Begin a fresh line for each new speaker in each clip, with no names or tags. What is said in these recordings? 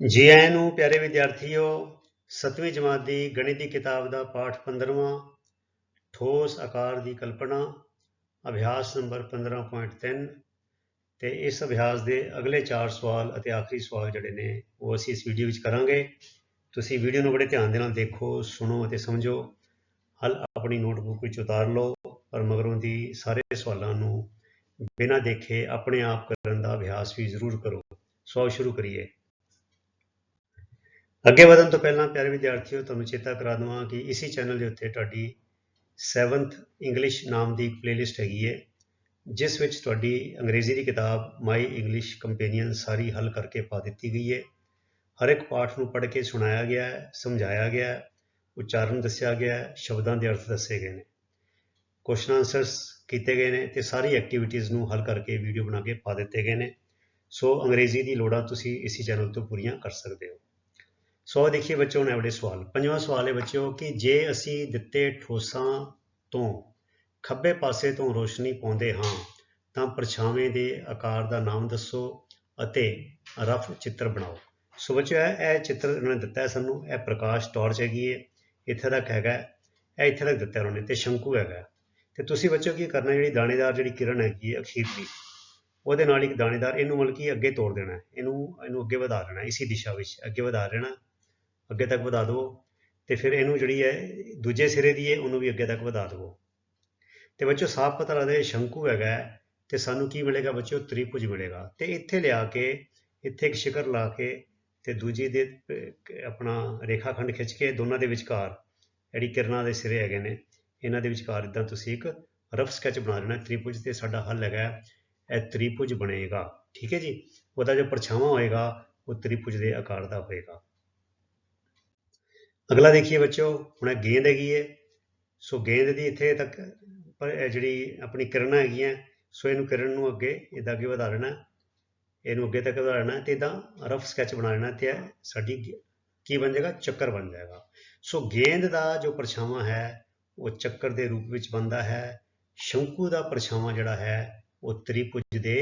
ਜੀ ਆਇਆਂ ਨੂੰ, ਪਿਆਰੇ ਵਿਦਿਆਰਥੀਓ 7ਵੀਂ ਜਮਾਤ ਦੀ ਗਣਿਤ ਦੀ ਕਿਤਾਬ ਦਾ ਪਾਠ 15ਵਾਂ ਠੋਸ ਆਕਾਰ ਦੀ ਕਲਪਨਾ, ਅਭਿਆਸ ਨੰਬਰ 15.3 ਤੇ ਇਸ ਅਭਿਆਸ ਦੇ ਅਗਲੇ 4 ਸਵਾਲ ਅਤੇ ਆਖਰੀ ਸਵਾਲ ਜਿਹੜੇ ਨੇ, ਉਹ ਅਸੀਂ ਇਸ ਵੀਡੀਓ ਵਿੱਚ ਕਰਾਂਗੇ। ਤੁਸੀਂ ਵੀਡੀਓ ਨੂੰ ਬੜੇ ਧਿਆਨ ਦੇ ਨਾਲ ਦੇਖੋ, ਸੁਣੋ ਅਤੇ ਸਮਝੋ। ਹਲ ਆਪਣੀ ਨੋਟਬੁੱਕ ਵਿੱਚ ਉਤਾਰ ਲਓ, ਪਰ ਮਗਰੋਂ ਦੀ ਸਾਰੇ ਸਵਾਲਾਂ ਨੂੰ ਬਿਨਾਂ ਦੇਖੇ ਆਪਣੇ ਆਪ ਕਰਨ ਦਾ ਅਭਿਆਸ ਵੀ ਜ਼ਰੂਰ ਕਰੋ। ਸਵਾਲ ਸ਼ੁਰੂ ਕਰੀਏ। ਅੱਗੇ ਵਧਣ ਤੋਂ ਪਹਿਲਾਂ ਪਿਆਰੇ ਵਿਦਿਆਰਥੀਓ, ਤੁਹਾਨੂੰ ਚੇਤਾ ਕਰਾ ਦਵਾਂ ਕਿ ਇਸੇ ਚੈਨਲ ਦੇ ਉੱਤੇ ਤੁਹਾਡੀ 7th ਇੰਗਲਿਸ਼ ਨਾਮ ਦੀ ਪਲੇਲਿਸਟ ਹੈਗੀ ਹੈ, ਜਿਸ ਵਿੱਚ ਤੁਹਾਡੀ ਅੰਗਰੇਜ਼ੀ ਦੀ ਕਿਤਾਬ ਮਾਈ ਇੰਗਲਿਸ਼ ਕੰਪੈਨੀਅਨ ਸਾਰੀ ਹੱਲ ਕਰਕੇ ਪਾ ਦਿੱਤੀ ਗਈ ਹੈ। ਹਰ ਇੱਕ ਪਾਠ ਨੂੰ ਪੜ੍ਹ ਕੇ ਸੁਣਾਇਆ ਗਿਆ ਹੈ, ਸਮਝਾਇਆ ਗਿਆ ਹੈ, ਉਚਾਰਨ ਦੱਸਿਆ ਗਿਆ ਹੈ, ਸ਼ਬਦਾਂ ਦੇ ਅਰਥ ਦੱਸੇ ਗਏ ਨੇ। ਕੁਐਸਚਨ ਆਨਸਰਸ ਕੀਤੇ ਗਏ ਨੇ ਤੇ ਸਾਰੀ ਐਕਟੀਵਿਟੀਜ਼ ਨੂੰ ਹੱਲ ਕਰਕੇ ਵੀਡੀਓ ਬਣਾ ਕੇ ਪਾ ਦਿੱਤੇ ਗਏ ਨੇ। ਸੋ ਅੰਗਰੇਜ਼ੀ ਦੀ ਲੋੜਾਂ ਤੁਸੀਂ ਇਸੇ ਚੈਨਲ ਤੋਂ ਪੂਰੀਆਂ ਕਰ ਸਕਦੇ ਹੋ। ਸੋ ਦੇਖੀਏ ਬੱਚੋ ਹੁਣ ਅਗਲੇ ਸਵਾਲ ਪੰਜਵਾਂ ਸਵਾਲ ਹੈ ਬੱਚਿਓ ਕਿ ਜੇ ਅਸੀਂ ਦਿੱਤੇ ਠੋਸਾਂ ਤੋਂ ਖੱਬੇ ਪਾਸੇ ਤੋਂ ਰੋਸ਼ਨੀ ਪਾਉਂਦੇ ਹਾਂ ਤਾਂ ਪਰਛਾਵੇਂ ਦੇ ਆਕਾਰ ਦਾ ਨਾਮ ਦੱਸੋ ਅਤੇ ਰਫ ਚਿੱਤਰ ਬਣਾਓ ਸੋ ਬੱਚਿਓ ਇਹ ਇਹ ਚਿੱਤਰ ਉਹਨਾਂ ਨੇ ਦਿੱਤਾ ਹੈ ਸਾਨੂੰ ਇਹ ਪ੍ਰਕਾਸ਼ ਟਾਰਚ ਹੈਗੀ ਹੈ ਇੱਥੇ ਤੱਕ ਹੈਗਾ ਇਹ ਇੱਥੇ ਤੱਕ ਦਿੱਤਾ ਉਹਨਾਂ ਨੇ ਤੇ ਸ਼ੰਕੂ ਹੈਗਾ ਹੈ। ਤੇ ਤੁਸੀਂ ਬੱਚਿਓ ਕੀ ਕਰਨਾ ਜਿਹੜੀ ਦਾਣੇਦਾਰ ਜਿਹੜੀ ਕਿਰਨ ਹੈਗੀ ਹੈ ਅਖੀਰ ਦੀ ਉਹਦੇ ਨਾਲ ਇੱਕ ਦਾਣੇਦਾਰ ਇਹਨੂੰ ਮਤਲਬ ਕਿ ਅੱਗੇ ਤੋੜ ਦੇਣਾ ਇਹਨੂੰ ਇਹਨੂੰ ਅੱਗੇ ਵਧਾ ਦੇਣਾ ਹੈ, ਦਿਸ਼ਾ ਵਿੱਚ ਅੱਗੇ ਵਧਾ ਦੇਣਾ ਅੱਗੇ ਤੱਕ ਵਧਾ ਦਿਓ ਤੇ ਫਿਰ ਇਹਨੂੰ ਜਿਹੜੀ ਹੈ, ਦੂਜੇ ਸਿਰੇ ਦੀ ਹੈ, ਉਹਨੂੰ ਵੀ ਅੱਗੇ ਤੱਕ ਵਧਾ ਦਿਓ ਤੇ ਬੱਚੋ ਸਾਫ਼ ਪਤਾ ਲੱਗਦਾ ਇਹ ਸ਼ੰਕੂ ਹੈਗਾ ਹੈ, ਤੇ ਸਾਨੂੰ ਕੀ ਮਿਲੇਗਾ ਬੱਚੋ ਤ੍ਰਿਭੁਜ ਮਿਲੇਗਾ। ਤੇ ਇੱਥੇ ਲਿਆ ਕੇ, ਇੱਥੇ ਇੱਕ ਸ਼ਿਖਰ ਲਾ ਕੇ, ਤੇ ਦੂਜੀ ਦੇ ਆਪਣਾ ਰੇਖਾਖੰਡ ਖਿੱਚ ਕੇ, ਦੋਨਾਂ ਦੇ ਵਿਚਕਾਰ, ਜਿਹੜੀ ਕਿਰਨਾਂ ਦੇ ਸਿਰੇ ਹੈਗੇ ਨੇ, ਇਹਨਾਂ ਦੇ ਵਿਚਕਾਰ ਇਦਾਂ ਤੁਸੀਂ ਇੱਕ ਰਫ ਸਕੈਚ ਬਣਾ ਲੈਣਾ ਤ੍ਰਿਭੁਜ ਤੇ ਸਾਡਾ ਹੱਲ ਹੈਗਾ ਇਹ ਤ੍ਰਿਭੁਜ ਬਣੇਗਾ। ਠੀਕ ਹੈ ਜੀ? ਉਹਦਾ ਜੋ ਪਰਛਾਵਾਂ ਹੋਏਗਾ, ਉਹ ਤ੍ਰਿਭੁਜ ਦੇ ਆਕਾਰ ਦਾ ਹੋਏਗਾ। ਅਗਲਾ ਦੇਖੀਏ ਬੱਚੋ ਹੁਣ ਇਹ ਗੇਂਦ ਹੈਗੀ ਹੈ, ਸੋ ਗੇਂਦ ਦੀ ਇੱਥੇ ਤੱਕ ਜਿਹੜੀ ਆਪਣੀ ਕਿਰਨਾਂ ਹੈਗੀਆਂ, ਸੋ ਇਹਨੂੰ ਕਿਰਨ ਨੂੰ ਅੱਗੇ ਇਦਾਂ ਅੱਗੇ ਵਧਾ ਲੈਣਾ, ਇਹਨੂੰ ਅੱਗੇ ਤੱਕ ਵਧਾ ਲੈਣਾ ਤੇ ਇਦਾਂ ਰਫ ਸਕੈਚ ਬਣਾ ਲੈਣਾ ਤੇ ਸਾਡੀ ਕੀ ਬਣ ਜਾਏਗਾ? ਚੱਕਰ ਬਣ ਜਾਏਗਾ। ਸੋ ਗੇਂਦ ਦਾ ਜੋ ਪਰਛਾਵਾਂ ਹੈ, ਉਹ ਚੱਕਰ ਦੇ ਰੂਪ ਵਿੱਚ ਬਣਦਾ ਹੈ, ਸ਼ੰਕੂ ਦਾ ਪਰਛਾਵਾਂ ਜਿਹੜਾ ਹੈ, ਉਹ ਤ੍ਰਿਭੁਜ ਦੇ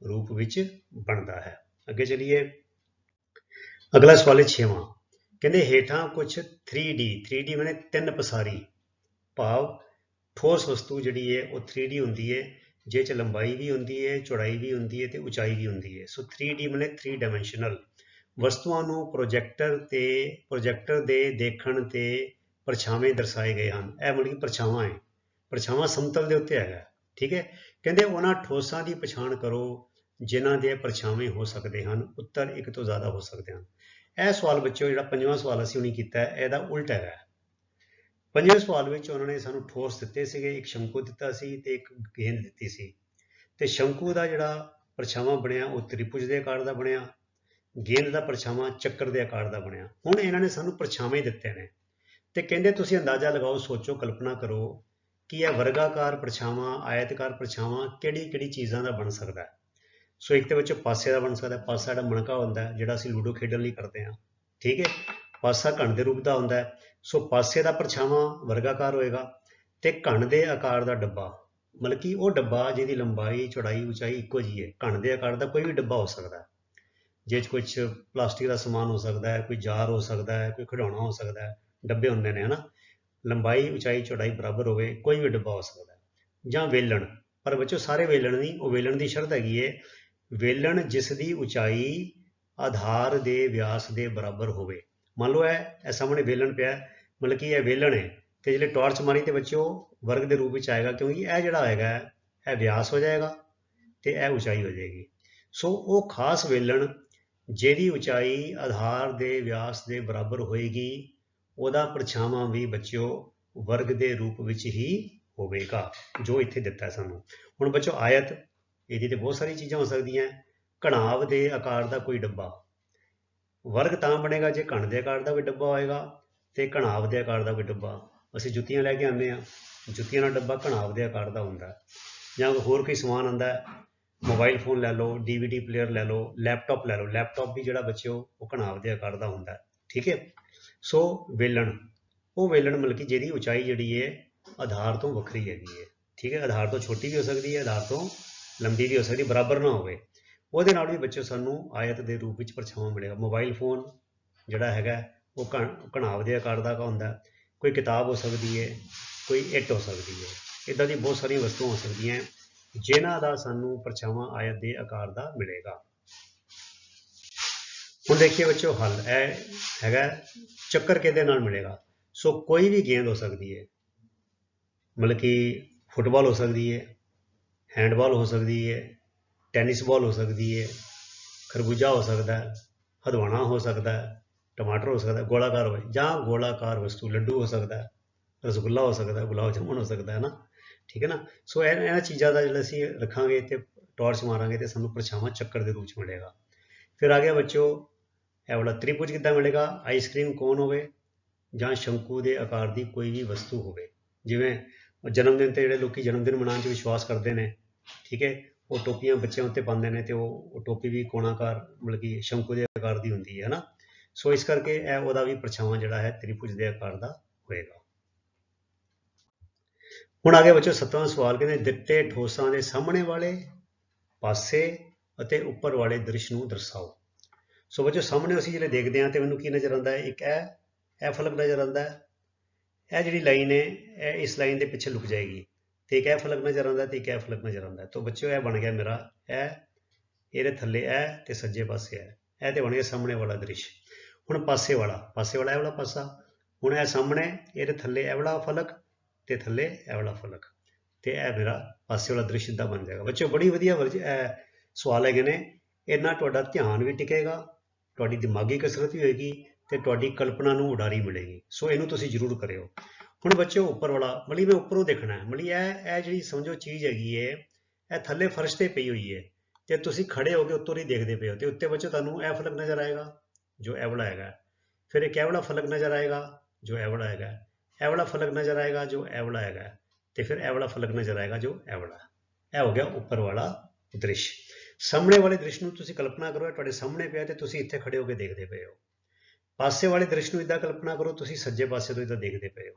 ਰੂਪ ਵਿੱਚ ਬਣਦਾ ਹੈ। ਅੱਗੇ ਚਲੀਏ। ਅਗਲਾ ਸਵਾਲ ਹੈ 6ਵਾਂ ਕਹਿੰਦੇ ਹੇਠਾਂ ਕੁਝ 3D 3D ਮਾਨੇ ਤਿੰਨ ਪਸਾਰੀ। ਭਾਵ ਠੋਸ ਵਸਤੂ ਜਿਹੜੀ ਹੈ, ਉਹ 3D ਹੁੰਦੀ ਹੈ ਜਿਹ ਚ ਲੰਬਾਈ ਵੀ ਹੁੰਦੀ ਹੈ, ਚੌੜਾਈ ਵੀ ਹੁੰਦੀ ਹੈ ਤੇ ਉਚਾਈ ਵੀ ਹੁੰਦੀ ਹੈ। ਸੋ 3D ਮਾਨੇ 3 ਡਾਈਮੈਂਸ਼ਨਲ ਵਸਤੂਆਂ ਨੂੰ ਪ੍ਰੋਜੈਕਟਰ ਤੇ ਪ੍ਰੋਜੈਕਟਰ ਦੇ ਦੇਖਣ ਤੇ ਪਰਛਾਵੇਂ ਦਰਸਾਏ ਗਏ ਹਨ। ਇਹ ਮਤਲਬ ਕਿ ਪਰਛਾਵਾਂ ਹੈ। ਪਰਛਾਵਾਂ ਸਮਤਲ ਦੇ ਉੱਤੇ ਹੈਗਾ। ਠੀਕ ਹੈ? ਕਹਿੰਦੇ ਉਹਨਾਂ ਠੋਸਾਂ ਦੀ ਪਛਾਣ ਕਰੋ, ਜਿਨ੍ਹਾਂ ਦੇ ਪਰਛਾਵੇਂ ਹੋ ਸਕਦੇ ਹਨ। ਉੱਤਰ ਇੱਕ ਤੋਂ ਜ਼ਿਆਦਾ ਹੋ ਸਕਦੇ ਹਨ। ਇਹ ਸਵਾਲ ਬੱਚਿਓ, ਜਿਹੜਾ ਪੰਜਵਾਂ ਸਵਾਲ ਅਸੀਂ ਉਹਨੇ ਕੀਤਾ, ਇਹਦਾ ਉਲਟ ਹੈਗਾ। ਪੰਜਵੇਂ ਸਵਾਲ ਵਿੱਚ ਉਹਨਾਂ ਨੇ ਸਾਨੂੰ ਠੋਸ ਦਿੱਤੇ ਸੀਗੇ, ਇੱਕ ਸ਼ੰਕੂ ਦਿੱਤਾ ਸੀ ਤੇ ਇੱਕ ਗੇਂਦ ਦਿੱਤੀ ਸੀ। ਤੇ ਸ਼ੰਕੂ ਦਾ ਜਿਹੜਾ ਪਰਛਾਵਾਂ ਬਣਿਆ, ਉਹ ਤ੍ਰਿਭੁਜ ਦੇ ਆਕਾਰ ਦਾ ਬਣਿਆ, ਗੇਂਦ ਦਾ ਪਰਛਾਵਾਂ ਚੱਕਰ ਦੇ ਆਕਾਰ ਦਾ ਬਣਿਆ। ਹੁਣ ਇਹਨਾਂ ਨੇ ਸਾਨੂੰ ਪਰਛਾਵੇਂ ਦਿੱਤੇ ਨੇ। ਤੇ ਕਹਿੰਦੇ ਤੁਸੀਂ ਅੰਦਾਜ਼ਾ ਲਗਾਓ, ਸੋਚੋ, ਕਲਪਨਾ ਕਰੋ ਕਿ ਇਹ ਵਰਗਾਕਾਰ ਪਰਛਾਵਾਂ, ਆਇਤਕਾਰ ਪਰਛਾਵਾਂ ਕਿਹੜੀ ਕਿਹੜੀ ਚੀਜ਼ਾਂ ਦਾ ਬਣ ਸਕਦਾ ਹੈ? ਸੋ ਇੱਕ ਤੇ ਵਿੱਚ ਪਾਸੇ ਦਾ ਬਣ ਸਕਦਾ, ਪਾਸਾ ਜਿਹੜਾ ਮਣਕਾ ਹੁੰਦਾ, ਜਿਹੜਾ ਅਸੀਂ ਲੂਡੋ ਖੇਡਣ ਲਈ ਕਰਦੇ ਹਾਂ, ਠੀਕ ਹੈ? ਪਾਸਾ ਘਣ ਦੇ ਰੂਪ ਦਾ ਹੁੰਦਾ ਹੈ। ਸੋ ਪਾਸੇ ਦਾ ਪਰਛਾਵਾਂ ਵਰਗਾਕਾਰ ਹੋਏਗਾ ਤੇ ਘਣ ਦੇ ਆਕਾਰ ਦਾ ਡੱਬਾ, ਮਤਲਬ ਕਿ ਉਹ ਡੱਬਾ ਜਿਹਦੀ ਲੰਬਾਈ, ਚੌੜਾਈ, ਉਚਾਈ ਇੱਕੋ ਜਿਹੀ ਹੈ। ਘਣ ਦੇ ਆਕਾਰ ਦਾ ਕੋਈ ਵੀ ਡੱਬਾ ਹੋ ਸਕਦਾ ਹੈ। ਜਿਹ 'ਚ ਕੁਝ ਪਲਾਸਟਿਕ ਦਾ ਸਮਾਨ ਹੋ ਸਕਦਾ ਹੈ, ਕੋਈ ਜਾਰ ਹੋ ਸਕਦਾ ਹੈ, ਕੋਈ ਖਿਡੌਣਾ ਹੋ ਸਕਦਾ ਹੈ, ਡੱਬੇ ਹੁੰਦੇ ਨੇ, ਹਨਾ? ਲੰਬਾਈ, ਉਚਾਈ, ਚੌੜਾਈ ਬਰਾਬਰ ਹੋਵੇ, ਕੋਈ ਵੀ ਡੱਬਾ ਹੋ ਸਕਦਾ ਜਾਂ ਵੇਲਣ, ਪਰ ਬੱਚੋ ਸਾਰੇ ਵੇਲਣ ਨਹੀਂ ਉਹ ਵੇਲਣ ਦੀ ਸ਼ਰਤ ਹੈਗੀ ਹੈ ਵੇਲਣ ਜਿਸ ਦੀ ਉਚਾਈ ਆਧਾਰ ਦੇ ਵਿਆਸ ਦੇ ਬਰਾਬਰ ਹੋਵੇ। ਮੰਨ ਲਓ ਇਹ ਇਹ ਸਾਹਮਣੇ ਵੇਲਣ ਪਿਆ ਹੈ, ਮਤਲਬ ਕਿ ਇਹ ਵੇਲਣ ਹੈ ਤੇ ਜਿਹੜੇ ਟਾਰਚ ਮਾਰੀ ਤੇ ਬੱਚਿਓ ਵਰਗ ਦੇ ਰੂਪ ਵਿੱਚ ਆਏਗਾ ਕਿਉਂਕਿ ਇਹ ਜਿਹੜਾ ਹੋਏਗਾ ਇਹ ਵਿਆਸ ਹੋ ਜਾਏਗਾ ਤੇ ਇਹ ਉਚਾਈ ਹੋ ਜਾਏਗੀ। ਸੋ ਉਹ ਖਾਸ ਵੇਲਣ ਜਿਹਦੀ ਉਚਾਈ ਆਧਾਰ ਦੇ ਵਿਆਸ ਦੇ ਬਰਾਬਰ ਹੋਏਗੀ ਉਹਦਾ ਪਰਛਾਵਾਂ ਵੀ ਬੱਚਿਓ ਵਰਗ ਦੇ ਰੂਪ ਵਿੱਚ ਹੀ ਹੋਵੇਗਾ ਜੋ ਇੱਥੇ ਦਿੱਤਾ ਹੈ ਸਾਨੂੰ। ਹੁਣ ਬੱਚਿਓ ਆਇਤ ਇਹਦੀ ਤੇ ਬਹੁਤ ਸਾਰੀਆਂ ਚੀਜ਼ਾਂ ਹੋ ਸਕਦੀਆਂ ਘਣਾਵ ਦੇ ਆਕਾਰ ਦਾ ਕੋਈ ਡੱਬਾ। ਵਰਗ ਤਾਂ ਬਣੇਗਾ, ਜੇ ਘਣ ਦੇ ਆਕਾਰ ਦਾ ਕੋਈ ਡੱਬਾ ਹੋਏਗਾ ਤੇ ਘਣਾਵ ਦੇ ਆਕਾਰ ਦਾ ਕੋਈ ਡੱਬਾ। ਅਸੀਂ ਜੁੱਤੀਆਂ ਲੈ ਕੇ ਆਉਂਦੇ ਆ ਜੁੱਤੀਆਂ ਦਾ ਡੱਬਾ ਘਣਾਵ ਦੇ ਆਕਾਰ ਦਾ ਹੁੰਦਾ ਜਾਂ ਹੋਰ ਕੋਈ ਸਮਾਨ ਆਉਂਦਾ ਮੋਬਾਈਲ ਫੋਨ ਲੈ ਲਓ ਡੀਵੀਡੀ ਪਲੇਅਰ ਲੈ ਲਓ, ਲੈਪਟਾਪ ਲੈ ਲਓ। ਲੈਪਟਾਪ ਵੀ ਜਿਹੜਾ ਬੱਚਿਓ, ਉਹ ਘਣਾਵ ਦੇ ਆਕਾਰ ਦਾ ਹੁੰਦਾ ਠੀਕ ਹੈ। ਸੋ ਵੇਲਣ। ਉਹ ਵੇਲਣ ਮਤਲਬ ਕਿ ਜਿਹਦੀ ਉਚਾਈ ਜਿਹੜੀ ਹੈ, ਆਧਾਰ ਤੋਂ ਵੱਖਰੀ ਹੈਗੀ ਹੈ। ਠੀਕ ਹੈ। ਆਧਾਰ ਤੋਂ ਛੋਟੀ ਵੀ ਹੋ ਸਕਦੀ ਹੈ, ਆਧਾਰ ਤੋਂ ਲੰਬੀ ਵੀ ਹੋ ਸਕਦੀ ਬਰਾਬਰ ਨਾ ਹੋਵੇ। ਉਹਦੇ ਨਾਲ ਵੀ ਬੱਚੇ ਸਾਨੂੰ ਆਇਤ ਦੇ ਰੂਪ ਵਿੱਚ ਪਰਛਾਵਾਂ ਮਿਲੇਗਾ ਮੋਬਾਈਲ ਫੋਨ ਜਿਹੜਾ ਹੈਗਾ ਉਹ ਘਣਾਵ ਦੇ ਆਕਾਰ ਦਾ ਹੁੰਦਾ ਕੋਈ ਕਿਤਾਬ ਹੋ ਸਕਦੀ ਹੈ ਕੋਈ ਇੱਟ ਹੋ ਸਕਦੀ ਹੈ। ਇਦਾਂ ਦੀ ਬਹੁਤ ਸਾਰੀਆਂ ਵਸਤੂਆਂ ਹੋ ਸਕਦੀਆਂ ਹੈ, ਜਿਨ੍ਹਾਂ ਦਾ ਸਾਨੂੰ ਪਰਛਾਵਾਂ ਆਇਤ ਦੇ ਆਕਾਰ ਦਾ ਮਿਲੇਗਾ। ਹੁਣ ਦੇਖੀਏ ਬੱਚੋ ਹੱਲ ਇਹ ਹੈਗਾ ਚੱਕਰ ਕਿਹਦੇ ਨਾਲ ਮਿਲੇਗਾ? ਸੋ ਕੋਈ ਵੀ ਗੇਂਦ ਹੋ ਸਕਦੀ ਹੈ। ਮਤਲਬ ਕਿ ਫੁੱਟਬਾਲ ਹੋ ਸਕਦੀ ਹੈ ਹੈਂਡਬਾਲ ਹੋ ਸਕਦੀ ਹੈ, ਟੈਨਿਸ ਬਾਲ ਹੋ ਸਕਦੀ ਹੈ, ਖਰਬੂਜਾ ਹੋ ਸਕਦਾ ਹੈ, ਹਦਵਾਣਾ ਹੋ ਸਕਦਾ ਹੈ, ਟਮਾਟਰ ਹੋ ਸਕਦਾ ਗੋਲਾਕਾਰ ਹੋਵੇ ਜਾਂ ਗੋਲਾਕਾਰ ਵਸਤੂ, ਲੱਡੂ ਹੋ ਸਕਦਾ ਹੈ, ਰਸਗੁੱਲਾ ਹੋ ਸਕਦਾ ਹੈ, ਗੁਲਾਬ ਜਾਮੁਨ ਹੋ ਸਕਦਾ ਹੈ ਨਾ? ਠੀਕ ਹੈ ਨਾ? ਸੋ ਇਹ ਇਹਨਾਂ ਚੀਜ਼ਾਂ ਦਾ ਜਿਹੜਾ ਅਸੀਂ ਰੱਖਾਂਗੇ ਤੇ ਟਾਰਚ ਮਾਰਾਂਗੇ ਤੇ ਸਾਨੂੰ ਪਰਛਾਵਾਂ ਚੱਕਰ ਦੇ ਰੂਪ ਚ ਮਿਲੇਗਾ। ਫਿਰ ਆ ਗਿਆ ਬੱਚੋ ਇਹ ਵਾਲਾ ਤ੍ਰਿਭੁਜ ਕਿੱਦਾਂ ਮਿਲੇਗਾ? ਆਈਸਕ੍ਰੀਮ ਕੋਨ ਹੋਵੇ? ਜਾਂ ਸ਼ੰਕੂ ਦੇ ਆਕਾਰ ਦੀ ਕੋਈ ਵੀ ਵਸਤੂ ਹੋਵੇ। ਜਿਵੇਂ ਜਨਮ ਦਿਨ ਤੇ ਜਿਹੜੇ ਲੋਕੀ ਜਨਮ ਦਿਨ ਮਨਾਉਣ 'ਚ ਵਿਸ਼ਵਾਸ ਕਰਦੇ ਨੇ ਠੀਕ ਹੈ, ਉਹ ਟੋਪੀਆਂ ਬੱਚਿਆਂ ਉੱਤੇ ਪਾਉਂਦੇ ਨੇ ਤੇ ਉਹ ਟੋਪੀ ਵੀ ਕੋਣਾਕਾਰ, ਮਤਲਬ ਕਿ ਸ਼ੰਕੂ ਦੇ ਆਕਾਰ ਦੀ ਹੁੰਦੀ ਹੈ, ਹਨਾ? ਸੋ ਇਸ ਕਰਕੇ ਇਹ ਉਹਦਾ ਵੀ ਪਰਛਾਵਾਂ ਜਿਹੜਾ ਹੈ, ਤ੍ਰਿਭੁਜ ਦੇ ਆਕਾਰ ਦਾ ਹੋਏਗਾ। ਹੁਣ ਆ ਗਿਆ ਬੱਚੋ ਸੱਤਵਾਂ ਸਵਾਲ, ਕਹਿੰਦੇ ਦਿੱਤੇ ਠੋਸਾਂ ਦੇ ਸਾਹਮਣੇ ਵਾਲੇ ਪਾਸੇ ਅਤੇ ਉੱਪਰ ਵਾਲੇ ਦ੍ਰਿਸ਼ ਨੂੰ ਦਰਸਾਓ। ਸੋ ਬੱਚੋ ਸਾਹਮਣੇ ਅਸੀਂ ਜਿਹੜੇ ਦੇਖਦੇ ਹਾਂ ਤੇ ਮੈਨੂੰ ਕੀ ਨਜ਼ਰ ਆਉਂਦਾ ਹੈ? ਇੱਕ ਇਹ ਇਹ ਫਲਕ ਨਜ਼ਰ ਆਉਂਦਾ ਹੈ। ਇਹ ਜਿਹੜੀ ਲਾਈਨ ਹੈ, ਇਹ ਇਸ ਲਾਈਨ ਦੇ ਪਿੱਛੇ ਲੁਕ ਜਾਏਗੀ। ਤੇ ਇੱਕ ਇਹ ਫਲਕ ਨਜ਼ਰ ਆਉਂਦਾ ਹੈ ਤੇ ਇੱਕ ਫਲਕ ਨਜ਼ਰ ਆਉਂਦਾ। ਤਾਂ ਬੱਚਿਓ, ਇਹ ਬਣ ਗਿਆ ਮੇਰਾ, ਇਹ, ਇਹਦੇ ਥੱਲੇ ਇਹ ਤੇ ਸੱਜੇ ਪਾਸੇ ਹੈ ਇਹ ਤੇ ਬਣ ਗਿਆ ਸਾਹਮਣੇ ਵਾਲਾ ਦ੍ਰਿਸ਼। ਹੁਣ ਪਾਸੇ ਵਾਲਾ ਪਾਸੇ ਵਾਲਾ ਇਹ ਵਾਲਾ ਪਾਸਾ। ਹੁਣ ਇਹ ਸਾਹਮਣੇ, ਇਹਦੇ ਥੱਲੇ ਇਹ ਵਾਲਾ ਫਲਕ ਤੇ ਥੱਲੇ ਇਹ ਵਾਲਾ ਫਲਕ। ਤੇ ਇਹ ਮੇਰਾ ਪਾਸੇ ਵਾਲਾ ਦ੍ਰਿਸ਼ ਇਦਾਂ ਬਣ ਜਾਏਗਾ। ਬੱਚਿਓ, ਬੜੀ ਵਧੀਆ ਵਰਜ- ਇਹ ਸਵਾਲ ਹੈਗੇ ਨੇ। ਇਹਨਾਂ ਤੁਹਾਡਾ ਧਿਆਨ ਵੀ ਟਿਕੇਗਾ, ਤੁਹਾਡੀ ਦਿਮਾਗੀ ਕਸਰਤ ਵੀ ਹੋਏਗੀ ਤੇ ਤੁਹਾਡੀ ਕਲਪਨਾ ਨੂੰ ਉਡਾਰੀ ਮਿਲੇਗੀ। ਸੋ ਇਹਨੂੰ ਤੁਸੀਂ ਜ਼ਰੂਰ ਕਰਿਓ। ਹੁਣ ਬੱਚਿਓ ਉੱਪਰ ਵਾਲਾ, ਮਲੀ ਮੈਂ ਉੱਪਰੋਂ ਦੇਖਣਾ ਹੈ। ਮਲੀ, ਇਹ ਇਹ ਜਿਹੜੀ ਸਮਝੋ ਚੀਜ਼ ਹੈਗੀ ਹੈ ਇਹ ਥੱਲੇ ਫਰਸ਼ ਤੇ ਪਈ ਹੋਈ ਹੈ ਤੇ ਤੁਸੀਂ ਖੜੇ ਹੋ ਕੇ ਉੱਤੋਂ ਹੀ ਦੇਖਦੇ ਪਏ ਹੋ। ਤੇ ਉੱਤੇ ਬੱਚੋ ਤੁਹਾਨੂੰ ਇਹ ਫਲਕ ਨਜ਼ਰ ਆਏਗਾ, ਜੋ ਇਹ ਵਾਲਾ ਹੈਗਾ। ਫਿਰ ਇੱਕ ਇਹ ਵਾਲਾ ਫਲਕ ਨਜ਼ਰ ਆਏਗਾ, ਜੋ ਇਹ ਵਾਲਾ ਹੈਗਾ। ਇਹ ਵਾਲਾ ਫਲਕ ਨਜ਼ਰ ਆਏਗਾ, ਜੋ ਇਹ ਵਾਲਾ ਹੈਗਾ। ਤੇ ਫਿਰ ਇਹ ਵਾਲਾ ਫਲਕ ਨਜ਼ਰ ਆਏਗਾ, ਜੋ ਇਹ ਵਾਲਾ। ਇਹ ਹੋ ਗਿਆ ਉੱਪਰ ਵਾਲਾ ਦ੍ਰਿਸ਼। ਸਾਹਮਣੇ ਵਾਲੇ ਦ੍ਰਿਸ਼ ਨੂੰ ਤੁਸੀਂ ਕਲਪਨਾ ਕਰੋ ਤੁਹਾਡੇ ਸਾਹਮਣੇ ਪਿਆ ਤੇ ਤੁਸੀਂ ਇੱਥੇ ਖੜੇ ਹੋ ਕੇ ਦੇਖਦੇ ਪਏ ਹੋ। ਪਾਸੇ ਵਾਲੇ ਦ੍ਰਿਸ਼ ਨੂੰ ਇਦਾਂ ਕਲਪਨਾ ਕਰੋ, ਤੁਸੀਂ ਸੱਜੇ ਪਾਸੇ ਤੋਂ ਇਦਾਂ ਦੇਖਦੇ ਪਏ ਹੋ।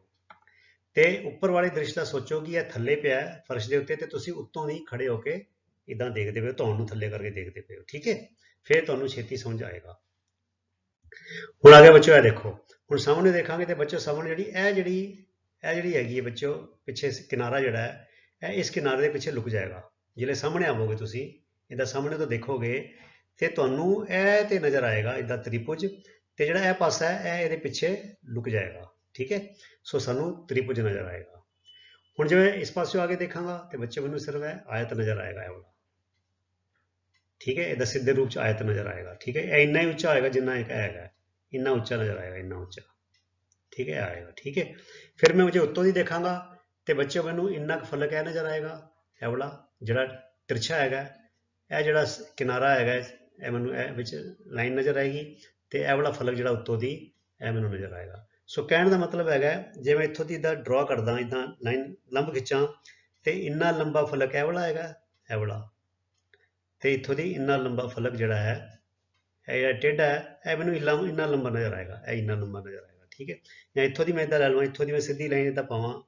ਤੇ ਉੱਪਰ ਵਾਲੇ ਦ੍ਰਿਸ਼ ਦਾ ਸੋਚੋ ਕਿ ਇਹ ਥੱਲੇ ਪਿਆ ਹੈ, ਫਰਸ਼ ਦੇ ਉੱਤੇ, ਤੇ ਤੁਸੀਂ ਉੱਤੋਂ ਦੀ ਖੜੇ ਹੋ ਕੇ ਇਦਾਂ ਦੇਖਦੇ ਪਏ ਹੋ, ਤੁਹਾਨੂੰ ਥੱਲੇ ਕਰਕੇ ਦੇਖਦੇ ਪਏ ਹੋ, ਠੀਕ ਹੈ? ਫਿਰ ਤੁਹਾਨੂੰ ਛੇਤੀ ਸਮਝ ਆਏਗਾ। ਹੁਣ ਆ ਗਿਆ ਬੱਚੋ, ਇਹ ਦੇਖੋ, ਹੁਣ ਸਾਹਮਣੇ ਦੇਖਾਂਗੇ ਤੇ ਬੱਚੋ, ਸਾਹਮਣੇ ਜਿਹੜੀ, ਇਹ ਜਿਹੜੀ ਇਹ ਜਿਹੜੀ ਹੈਗੀ ਹੈ ਬੱਚੋ, ਪਿੱਛੇ ਕਿਨਾਰਾ ਜਿਹੜਾ ਹੈ, ਇਹ ਇਸ ਕਿਨਾਰੇ ਦੇ ਪਿੱਛੇ ਲੁਕ ਜਾਏਗਾ। ਜਿਹੜੇ ਸਾਹਮਣੇ ਆਵੋਗੇ ਤੁਸੀਂ, ਇਹਦਾ ਸਾਹਮਣੇ ਤੋਂ ਦੇਖੋਗੇ, ਤੇ ਤੁਹਾਨੂੰ ਇਹ ਤੇ ਨਜ਼ਰ ਆਏਗਾ, ਇਹਦਾ ਤ੍ਰਿਭੁਜ, ਤੇ ਜਿਹੜਾ ਇਹ ਪਾਸਾ ਹੈ, ਇਹ ਇਹਦੇ ਪਿੱਛੇ ਲੁਕ ਜਾਏਗਾ। ਠੀਕ ਹੈ? ਸੋ ਸਾਨੂੰ ਤ੍ਰਿਭੁਜ ਨਜ਼ਰ ਆਏਗਾ। ਹੁਣ ਜਿਵੇਂ ਇਸ ਪਾਸਿਓਂ ਆ ਕੇ ਦੇਖਾਂਗਾ ਤੇ ਬੱਚੇ ਮੈਨੂੰ ਸਿਰਫ ਇਹ ਆਇਤ ਨਜ਼ਰ ਆਏਗਾ, ਇਹ ਵਾਲਾ। ਠੀਕ ਹੈ? ਇਹਦਾ ਸਿੱਧੇ ਰੂਪ ਚ ਆਇਤ ਨਜ਼ਰ ਆਏਗਾ, ਠੀਕ ਹੈ? ਇਹ ਇੰਨਾ ਹੀ ਉੱਚਾ ਆਏਗਾ ਜਿੰਨਾ ਇੱਕ ਇਹ ਹੈਗਾ। ਇੰਨਾ ਉੱਚਾ ਨਜ਼ਰ ਆਏਗਾ, ਇੰਨਾ ਉੱਚਾ। ਠੀਕ ਹੈ? ਆਏਗਾ, ਠੀਕ ਹੈ? ਫਿਰ ਮੈਂ ਜੇ ਉੱਤੋਂ ਦੀ ਦੇਖਾਂਗਾ ਤੇ ਬੱਚੇ ਮੈਨੂੰ ਇੰਨਾ ਕੁ ਫਲਕ ਹੈ ਨਜ਼ਰ ਆਏਗਾ, ਇਹ ਵਾਲਾ ਜਿਹੜਾ ਤਿਰਛਾ ਹੈਗਾ, ਇਹ ਜਿਹੜਾ ਕਿਨਾਰਾ ਹੈਗਾ, ਇਹ ਮੈਨੂੰ ਇਹ ਵਿੱਚ ਲਾਈਨ ਨਜ਼ਰ ਆਏਗੀ ਤੇ ਇਹ ਵਾਲਾ ਫਲਕ ਜਿਹੜਾ ਉੱਤੋਂ ਦੀ ਇਹ ਮੈਨੂੰ ਨਜ਼ਰ ਆਏਗਾ। ਸੋ ਕਹਿਣ ਦਾ ਮਤਲਬ ਹੈਗਾ ਜੇ ਮੈਂ ਇੱਥੋਂ ਦੀ ਇਦਾਂ ਡਰਾ ਕਰਦਾ ਇਦਾਂ ਲਾਈਨ ਲੰਬ ਖਿੱਚਾਂ, ਤੇ ਇੰਨਾ ਲੰਬਾ ਫਲਕ ਇਹ ਵਾਲਾ ਹੈਗਾ, ਇਹ ਵਾਲਾ। ਤੇ ਇੱਥੋਂ ਦੀ ਇੰਨਾ ਲੰਬਾ ਫਲਕ ਜਿਹੜਾ ਹੈ, ਇਹ ਜਿਹੜਾ ਟੇਢਾ ਹੈ, ਇਹ ਮੈਨੂੰ ਇੰਨਾ ਇੰਨਾ ਲੰਬਾ ਨਜ਼ਰ ਆਏਗਾ, ਇਹ ਇੰਨਾ ਲੰਬਾ ਨਜ਼ਰ ਆਏਗਾ, ਠੀਕ ਹੈ? ਜਾਂ ਇੱਥੋਂ ਦੀ ਮੈਂ ਇਦਾਂ ਲੈ ਲਵਾਂ, ਇੱਥੋਂ ਦੀ ਮੈਂ ਸਿੱਧੀ ਲਾਈਨ ਇਦਾਂ ਪਾਵਾਂ,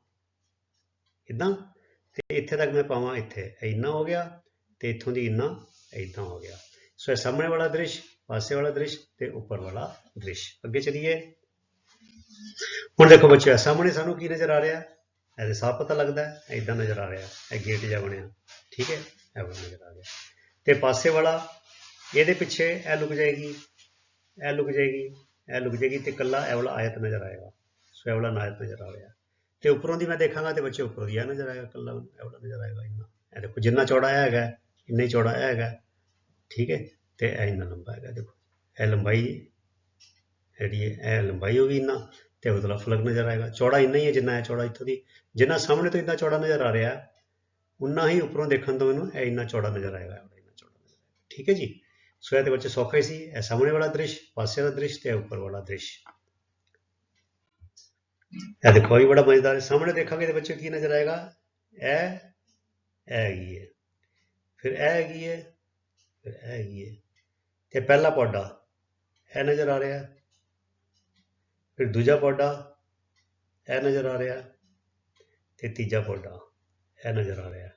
ਇਦਾਂ, ਤੇ ਇੱਥੇ ਤੱਕ ਮੈਂ ਪਾਵਾਂ ਇੱਥੇ, ਇਹ ਇੰਨਾ ਹੋ ਗਿਆ, ਤੇ ਇੱਥੋਂ ਦੀ ਇੰਨਾ ਇਦਾਂ ਹੋ ਗਿਆ। ਸੋ ਇਹ ਸਾਹਮਣੇ ਵਾਲਾ ਦ੍ਰਿਸ਼, ਪਾਸੇ ਵਾਲਾ ਦ੍ਰਿਸ਼, ਤੇ ਉੱਪਰ ਵਾਲਾ ਦ੍ਰਿਸ਼। ਅੱਗੇ ਚਲੀਏ। ਹੁਣ ਦੇਖੋ ਬੱਚਿਓ ਸਾਹਮਣੇ ਸਾਨੂੰ ਕੀ ਨਜ਼ਰ ਆ ਰਿਹਾ? ਇਹਦੇ ਸਾਫ਼ ਪਤਾ ਲੱਗਦਾ ਹੈ ਇਦਾਂ ਨਜ਼ਰ ਆ ਰਿਹਾ, ਇਹ ਗੇਟ ਜਿਹਾ ਬਣਿਆ, ਠੀਕ ਹੈ? ਇਹ ਵਾਲਾ ਨਜ਼ਰ ਆ ਰਿਹਾ। ਤੇ ਪਾਸੇ ਵਾਲਾ, ਇਹਦੇ ਪਿੱਛੇ ਇਹ ਲੁਕ ਜਾਏਗੀ, ਇਹ ਲੁਕ ਜਾਏਗੀ, ਇਹ ਲੁਕ ਜਾਏਗੀ ਤੇ ਕੱਲਾ ਇਹ ਵਾਲਾ ਆਇਤ ਨਜ਼ਰ ਆਏਗਾ। ਸੋ ਇਹ ਵਾਲਾ ਆਇਤ ਨਜ਼ਰ ਆ ਰਿਹਾ। ਤੇ ਉੱਪਰੋਂ ਦੀ ਮੈਂ ਦੇਖਾਂਗਾ ਤੇ ਬੱਚੇ ਉੱਪਰੋਂ ਦੀ ਇਹ ਨਜ਼ਰ ਆਏਗਾ ਕੱਲਾ ਇਹ ਵਾਲਾ ਨਜ਼ਰ ਆਏਗਾ ਇੰਨਾ। ਇਹ ਦੇਖੋ, ਜਿੰਨਾ ਚੌੜਾ ਹੈਗਾ, ਇੰਨਾ ਹੀ ਚੌੜਾ ਇਹ ਹੈਗਾ, ਠੀਕ ਹੈ? ਤੇ ਇਹ ਇੰਨਾ ਲੰਬਾ ਹੈਗਾ, ਦੇਖੋ। ਇਹ ਲੰਬਾਈ ਜਿਹੜੀ ਹੈ, ਇਹ ਲੰਬਾਈ ਹੋ ਗਈ ਇੰਨਾ। ਤੇ ਉਹਦਾ ਫਲਕ ਨਜ਼ਰ ਆਏਗਾ। ਚੌੜਾ ਇੰਨਾ ਹੀ ਹੈ ਜਿੰਨਾ ਹੈ ਚੌੜਾ ਇੱਥੋਂ ਦੀ। ਜਿੰਨਾ ਸਾਹਮਣੇ ਤੋਂ ਇੰਨਾ ਚੌੜਾ ਨਜ਼ਰ ਆ ਰਿਹਾ, ਉਨਾ ਹੀ ਉੱਪਰੋਂ ਦੇਖਣ ਤੋਂ ਮੈਨੂੰ ਇਹ ਇੰਨਾ ਚੌੜਾ ਨਜ਼ਰ ਆਏਗਾ ਇੰਨਾ ਚੌੜਾ ਨਜ਼ਰ ਆਏਗਾ। ਠੀਕ ਹੈ ਜੀ? ਸੋ ਇਹ ਤੇ ਬੱਚੇ ਸੌਖਾ ਹੀ ਸੀ। ਇਹ ਸਾਹਮਣੇ ਵਾਲਾ ਦ੍ਰਿਸ਼ ਪਾਸੇ ਵਾਲਾ ਦ੍ਰਿਸ਼ ਤੇ ਇਹ ਉੱਪਰ ਵਾਲਾ ਦ੍ਰਿਸ਼। ਇਹ ਦੇਖੋ ਇਹ ਬੜਾ ਮਜ਼ੇਦਾਰ ਹੈ। ਸਾਹਮਣੇ ਦੇਖਾਂਗੇ ਤੇ ਬੱਚੇ ਕੀ ਨਜ਼ਰ ਆਏਗਾ? ਇਹ ਇਹ ਹੈਗੀ ਹੈ। ਫਿਰ ਇਹ ਹੈਗੀ ਹੈ, ਫਿਰ ਇਹ ਹੈਗੀ ਹੈ। ਤੇ ਪਹਿਲਾ ਪੌਡਾ, ਇਹ ਨਜ਼ਰ ਆ ਰਿਹਾ। ਫਿਰ ਦੂਜਾ ਪੌਡਾ, ਇਹ ਨਜ਼ਰ ਆ ਰਿਹਾ ਤੇ ਤੀਜਾ ਪੌਡਾ, ਇਹ ਨਜ਼ਰ ਆ ਰਿਹਾ।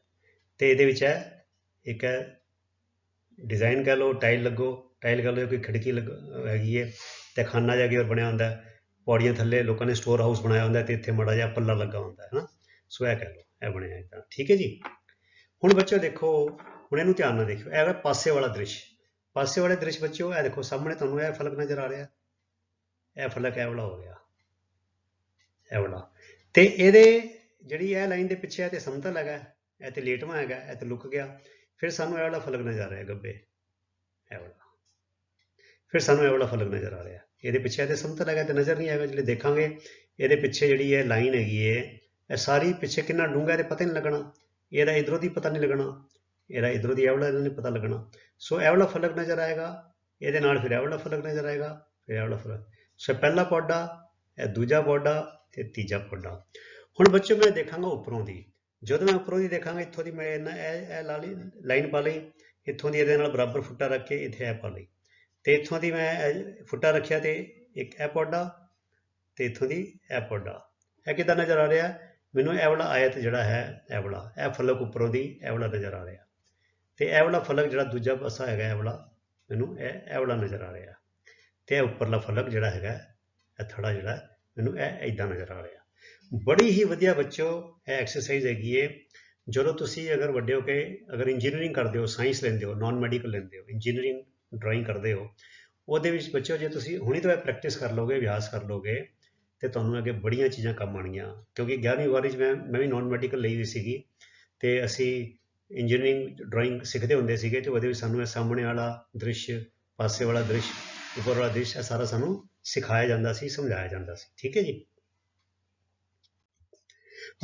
ਤੇ ਇਹਦੇ ਵਿੱਚ ਹੈ ਇੱਕ ਹੈ ਡਿਜ਼ਾਈਨ ਕਹਿ ਲਓ ਟਾਈਲ ਲੱਗੋ ਟਾਈਲ ਕਹਿ ਲਓ ਕੋਈ ਖਿੜਕੀ ਲੱਗ, ਹੈਗੀ ਹੈ, ਤੇ ਖਾਨਾ ਜਾ ਕੇ ਬਣਿਆ ਹੁੰਦਾ ਪੌੜੀਆਂ ਥੱਲੇ ਲੋਕਾਂ ਨੇ ਸਟੋਰ ਹਾਊਸ ਬਣਾਇਆ ਹੁੰਦਾ ਤੇ ਇੱਥੇ ਮਾੜਾ ਜਿਹਾ ਪੱਲਾ ਲੱਗਾ ਹੁੰਦਾ ਹੈ ਨਾ ਸੋ ਇਹ ਕਹਿ ਲਓ, ਇਹ ਬਣਿਆ ਇਦਾਂ, ਠੀਕ ਹੈ ਜੀ? ਹੁਣ ਬੱਚੋ ਦੇਖੋ, ਹੁਣ ਇਹਨੂੰ ਧਿਆਨ ਨਾਲ ਦੇਖਿਓ, ਇਹ ਹੈਗਾ ਪਾਸੇ ਵਾਲਾ ਦ੍ਰਿਸ਼। ਪਾਸੇ ਵਾਲੇ ਦ੍ਰਿਸ਼ ਬੱਚਿਓ, ਇਹ ਦੇਖੋ, ਸਾਹਮਣੇ ਤੁਹਾਨੂੰ ਇਹ ਫਲਕ ਨਜ਼ਰ ਆ ਰਿਹਾ। ਇਹ ਫਲਕ ਐਵਲਾ ਹੋ ਗਿਆ। ਇਹ ਵਾਲਾ। ਤੇ ਇਹਦੇ ਜਿਹੜੀ ਇਹ ਲਾਈਨ ਦੇ ਪਿੱਛੇ ਹੈ ਤੇ ਸਮਤਲ ਹੈਗਾ, ਇਹ ਤੇ ਲੇਟਵਾ ਹੈਗਾ, ਇਹ ਤੇ ਲੁਕ ਗਿਆ। ਫਿਰ ਸਾਨੂੰ ਇਹ ਵਾਲਾ ਫਲਕ ਨਜ਼ਰ ਆ ਰਿਹਾ, ਗੱਬੇ? ਇਹ ਵਾਲਾ। ਫਿਰ ਸਾਨੂੰ ਇਹ ਵਾਲਾ ਫਲਕ ਨਜ਼ਰ ਆ ਰਿਹਾ? ਇਹਦੇ ਪਿੱਛੇ ਤੇ ਸਮਤਲ ਹੈਗਾ ਤੇ ਨਜ਼ਰ ਨਹੀਂ ਆਏਗਾ ਜਿਹੜੇ ਦੇਖਾਂਗੇ, ਇਹਦੇ ਪਿੱਛੇ ਜਿਹੜੀ ਇਹ ਲਾਈਨ ਹੈਗੀ ਹੈ ਇਹ ਸਾਰੀ ਪਿੱਛੇ ਕਿੰਨਾ ਡੂੰਘਾ ਤੇ ਪਤਾ ਨਹੀਂ ਲੱਗਣਾ। ਇਹਦਾ ਇਧਰੋਂ ਦੀ ਪਤਾ ਨਹੀਂ ਲੱਗਣਾ, ਇਹਦਾ ਇਧਰੋਂ ਦੀ ਇਹ ਵਾਲਾ ਨਹੀਂ ਪਤਾ ਲੱਗਣਾ। ਸੋ ਇਹ ਵਾਲਾ ਫਲਕ ਨਜ਼ਰ ਆਏਗਾ? ਇਹਦੇ ਨਾਲ ਫਿਰ ਇਹ ਵਾਲਾ ਫਲਕ ਨਜ਼ਰ ਆਏਗਾ? ਫਿਰ ਇਹ ਵਾਲਾ ਫਲਕ ਸੋ ਪਹਿਲਾ ਪੌਡਾ, ਇਹ ਦੂਜਾ ਪੌਡਾ ਤੇ ਤੀਜਾ ਪੌਡਾ। ਹੁਣ ਬੱਚੋ ਮੈਂ ਦੇਖਾਂਗਾ ਉੱਪਰੋਂ ਦੀ। ਜਦੋਂ ਮੈਂ ਉੱਪਰੋਂ ਦੀ ਦੇਖਾਂਗਾ, ਇੱਥੋਂ ਦੀ ਮੈਂ ਇਹਨਾਂ ਇਹ ਇਹ ਲਾ ਲਈ, ਲਾਈਨ ਪਾ ਲਈ, ਇੱਥੋਂ ਦੀ ਇਹਦੇ ਨਾਲ ਬਰਾਬਰ ਫੁੱਟਾ ਰੱਖ ਕੇ ਇੱਥੇ ਇਹ ਪਾ ਲਈ। ਤੇ ਇੱਥੋਂ ਦੀ ਮੈਂ ਇਹ ਫੁੱਟਾ ਰੱਖਿਆ ਤੇ ਇੱਕ ਇਹ ਪੌਡਾ ਤੇ ਇੱਥੋਂ ਦੀ ਇਹ ਪੌਡਾ। ਇਹ ਕਿੱਦਾਂ ਨਜ਼ਰ ਆ ਰਿਹਾ? ਮੈਨੂੰ ਇਹ ਵਾਲਾ ਆਇਤ ਜਿਹੜਾ ਹੈ, ਇਹ ਵਾਲਾ, ਇਹ ਫਲਕ ਉੱਪਰੋਂ ਦੀ ਇਹ ਵਾਲਾ ਨਜ਼ਰ ਆ ਰਿਹਾ। ਤੇ ਇਹ ਵਾਲਾ ਫਲਕ ਜਿਹੜਾ ਦੂਜਾ ਪਾਸਾ ਹੈਗਾ, ਇਹ ਵਾਲਾ, ਮੈਨੂੰ ਇਹ ਇਹ ਵਾਲਾ ਨਜ਼ਰ ਆ ਰਿਹਾ। ਅਤੇ ਇਹ ਉੱਪਰਲਾ ਫਲਕ ਜਿਹੜਾ ਹੈਗਾ, ਇਹ ਥੜਾ ਜਿਹੜਾ, ਮੈਨੂੰ ਇਹ ਇਦਾਂ ਨਜ਼ਰ ਆ ਰਿਹਾ। ਬੜੀ ਹੀ ਵਧੀਆ ਬੱਚੋ ਇਹ ਐਕਸਰਸਾਈਜ਼ ਹੈਗੀ ਏ। ਜਦੋਂ ਤੁਸੀਂ ਅਗਰ ਵੱਡੇ ਹੋ ਕੇ ਅਗਰ ਇੰਜੀਨੀਅਰਿੰਗ ਕਰਦੇ ਹੋ ਸਾਇੰਸ ਲੈਂਦੇ ਹੋ ਨਾਨ ਮੈਡੀਕਲ ਲੈਂਦੇ ਹੋ ਇੰਜੀਨੀਅਰਿੰਗ ਡਰਾਇੰਗ ਕਰਦੇ ਹੋ, ਉਹਦੇ ਵਿੱਚ ਬੱਚੋ ਜੇ ਤੁਸੀਂ ਹੁਣੀ ਤੋਂ ਇਹ ਪ੍ਰੈਕਟਿਸ ਕਰ ਲਓਗੇ, ਅਭਿਆਸ ਕਰ ਲਓਗੇ, ਤੇ ਤੁਹਾਨੂੰ ਅੱਗੇ ਬੜੀਆਂ ਚੀਜ਼ਾਂ ਕੰਮ ਆਉਣਗੀਆਂ। ਕਿਉਂਕਿ 11ਵੀਂ ਵਾਰੀ 'ਚ ਮੈਂ ਮੈਂ ਵੀ ਨਾਨ ਮੈਡੀਕਲ ਲਈ ਹੋਈ ਸੀਗੀ, ਤੇ ਅਸੀਂ ਇੰਜੀਨੀਅਰਿੰਗ ਡਰਾਇੰਗ ਸਿੱਖਦੇ ਹੁੰਦੇ ਸੀਗੇ, ਤੇ ਉਹਦੇ ਵਿੱਚ ਸਾਨੂੰ ਇਹ ਸਾਹਮਣੇ ਵਾਲਾ ਦ੍ਰਿਸ਼, ਪਾਸੇ ਵਾਲਾ ਦ੍ਰਿਸ਼ ਉੱਪਰ ਵਾਲਾ ਦ੍ਰਿਸ਼ ਹੈ, ਸਾਰਾ ਸਾਨੂੰ ਸਿਖਾਇਆ ਜਾਂਦਾ ਸੀ, ਸਮਝਾਇਆ ਜਾਂਦਾ ਸੀ। ਠੀਕ ਹੈ ਜੀ?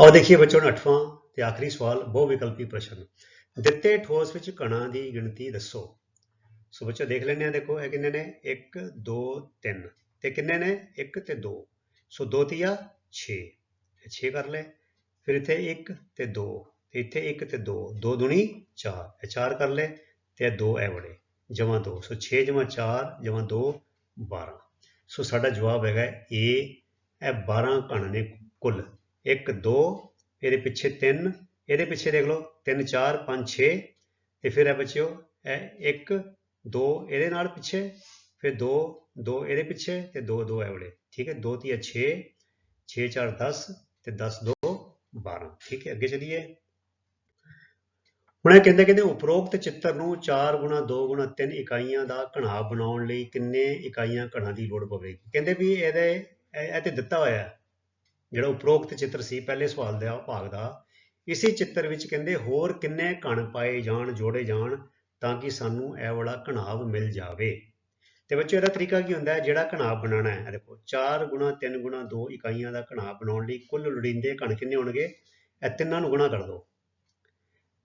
ਆਓ ਦੇਖੀਏ ਬੱਚੋ 8ਵਾਂ ਤੇ ਆਖਰੀ ਸਵਾਲ, ਬਹੁ ਵਿਕਲਪੀ ਪ੍ਰਸ਼ਨ। ਦਿੱਤੇ ਠੋਸ ਵਿੱਚ ਕਣਾਂ ਦੀ ਗਿਣਤੀ ਦੱਸੋ। ਸੋ ਬੱਚੋ ਦੇਖ ਲੈਂਦੇ ਆ ਦੇਖੋ, ਇਹ ਕਿੰਨੇ ਨੇ? 1 2 3 ਤੇ ਕਿੰਨੇ ਨੇ? 1 ਤੇ 2 ਸੋ 2 ਤੀਆ 6 ਇਹ 6 ਕਰ ਲੈ ਫਿਰ ਇੱਥੇ 1 ਤੇ 2 ਇੱਥੇ 1 ਤੇ 2 2 ਦੁਣੀ 4 ਇਹ 4 ਕਰ ਲੈ ਤੇ ਇਹ 2 ਇਹ ਵੜੇ ਜਮਾ 2 ਸੋ 6 ਜਮਾ 4 ਜਮਾ 2 12 ਸੋ ਸਾਡਾ ਜਵਾਬ ਹੈਗਾ ਏ ਇਹ 12 ਕਣ ਨੇ ਕੁੱਲ। 1 2 ਇਹਦੇ ਪਿੱਛੇ 3 ਇਹਦੇ ਪਿੱਛੇ ਦੇਖ ਲਓ 3 4 5 6 ਤੇ ਫਿਰ ਇਹ ਬੱਚਿਓ, ਇਹ 1 2 ਇਹਦੇ ਨਾਲ ਪਿੱਛੇ। ਫਿਰ 2 2 ਇਹਦੇ ਪਿੱਛੇ ਤੇ 2 2 ਇਹ ਵਾਲੇ। ਠੀਕ ਹੈ? 2 ਤੀਆ 6 6 4 10 ਤੇ 10 2 12 ਠੀਕ ਹੈ? ਅੱਗੇ ਚਲੀਏ। ਹੁਣ ਇਹ ਕਹਿੰਦੇ ਕਹਿੰਦੇ ਉਪਰੋਕਤ ਚਿੱਤਰ ਨੂੰ 4 ਗੁਣਾ 2 ਗੁਣਾ 3 ਇਕਾਈਆਂ ਦਾ ਘਣਾ ਬਣਾਉਣ ਲਈ ਕਿੰਨੇ ਇਕਾਈਆਂ ਘਣਾ ਦੀ ਲੋੜ ਪਵੇਗੀ? ਕਹਿੰਦੇ ਵੀ ਇਹਦੇ, ਇਹ ਇਹ ਤੇ ਦਿੱਤਾ ਹੋਇਆ ਜਿਹੜਾ ਉਪਰੋਕਤ ਚਿੱਤਰ ਸੀ, ਪਹਿਲੇ ਸਵਾਲ ਦਾ ਭਾਗ ਦਾ, ਇਸੇ ਚਿੱਤਰ ਵਿੱਚ ਕਹਿੰਦੇ ਹੋਰ ਕਿੰਨੇ ਘਣ ਪਾਏ ਜਾਣ, ਜੋੜੇ ਜਾਣ ਤਾਂ ਕਿ ਸਾਨੂੰ ਇਹ ਵਾਲਾ ਘਣਾਵ ਮਿਲ ਜਾਵੇ। ਤੇ ਬੱਚੋ, ਇਹਦਾ ਤਰੀਕਾ ਕੀ ਹੁੰਦਾ ਹੈ? ਜਿਹੜਾ ਘਣਾਵ ਬਣਾਉਣਾ ਹੈ ਦੇਖੋ 4 ਗੁਣਾ 3 ਗੁਣਾ 2 ਇਕਾਈਆਂ ਦਾ ਘਣਾਵ ਬਣਾਉਣ ਲਈ ਕੁੱਲ ਲੋੜੀਂਦੇ ਘਣ ਕਿੰਨੇ ਹੋਣਗੇ? ਇਹ ਤਿੰਨਾਂ ਨੂੰ ਗੁਣਾ ਕਰ ਦਿਓ।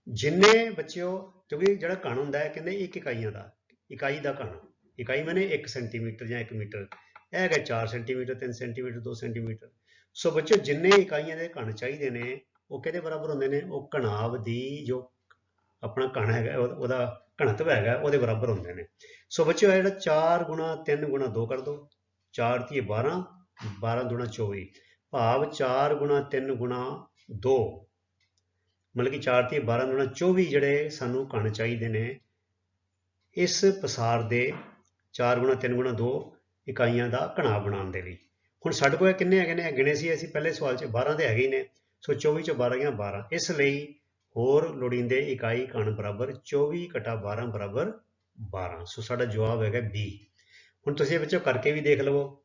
ਜਿੰਨੇ ਬੱਚਿਓ, ਕਿਉਂਕਿ ਜਿਹੜਾ ਕਣ ਹੁੰਦਾ ਹੈ, ਕਹਿੰਦੇ ਇੱਕ ਇਕਾਈਆਂ ਦਾ, ਇਕਾਈ ਦਾ ਕਣ ਇਕਾਈ ਮਾਨੇ 1 ਸੈਂਟੀਮੀਟਰ ਜਾਂ 1 ਮੀਟਰ। ਇਹ ਹੈਗਾ 4 ਸੈਂਟੀਮੀਟਰ 3 ਸੈਂਟੀਮੀਟਰ 2 ਸੈਂਟੀਮੀਟਰ। ਸੋ ਬੱਚਿਓ, ਜਿੰਨੇ ਇਕਾਈਆਂ ਦੇ ਕਣ ਚਾਹੀਦੇ ਨੇ, ਉਹ ਕਿਹਦੇ ਬਰਾਬਰ ਹੁੰਦੇ ਨੇ? ਉਹ ਘਣਾਵ ਦੀ ਜੋ ਆਪਣਾ ਕਣ ਹੈਗਾ ਉਹਦਾ ਘਣਤਵ ਹੈਗਾ, ਉਹਦੇ ਬਰਾਬਰ ਹੁੰਦੇ ਨੇ। ਸੋ ਬੱਚਿਓ ਜਿਹੜਾ 4 ਗੁਣਾ 3 ਗੁਣਾ 2 ਕਰ ਦਿਓ 4 ਤੀਏ 12 12 ਦੁਣਾ 24 ਭਾਵ 4 ਗੁਣਾ 3 ਗੁਣਾ 2 ਮਤਲਬ ਕਿ 4 ਤੀਏ 12 ਗੁਣਾ 24 ਜਿਹੜੇ ਸਾਨੂੰ ਕਣ ਚਾਹੀਦੇ ਨੇ, ਇਸ ਪਸਾਰ ਦੇ 4 ਗੁਣਾ 3 ਗੁਣਾ 2 ਇਕਾਈਆਂ ਦਾ ਘਣਾ ਬਣਾਉਣ ਦੇ ਲਈ। ਹੁਣ ਸਾਡੇ ਕੋਲ ਇਹ ਕਿੰਨੇ ਹੈਗੇ ਨੇ? ਇਹ ਗਿਣੇ ਸੀ ਅਸੀਂ ਪਹਿਲੇ ਸਵਾਲ 'ਚ 12 ਦੇ ਹੈਗੇ ਹੀ ਨੇ। ਸੋ 24 ਚੋਂ 12 ਗਿਆ 12 ਇਸ ਲਈ ਹੋਰ ਲੋੜੀਂਦੇ ਇਕਾਈ ਕਣ ਬਰਾਬਰ 24 ਘਟਾ 12 ਬਰਾਬਰ 12 ਸੋ ਸਾਡਾ ਜਵਾਬ ਹੈਗਾ B ਹੁਣ ਤੁਸੀਂ ਇਹ ਵਿੱਚੋਂ ਕਰਕੇ ਵੀ ਦੇਖ ਲਵੋ।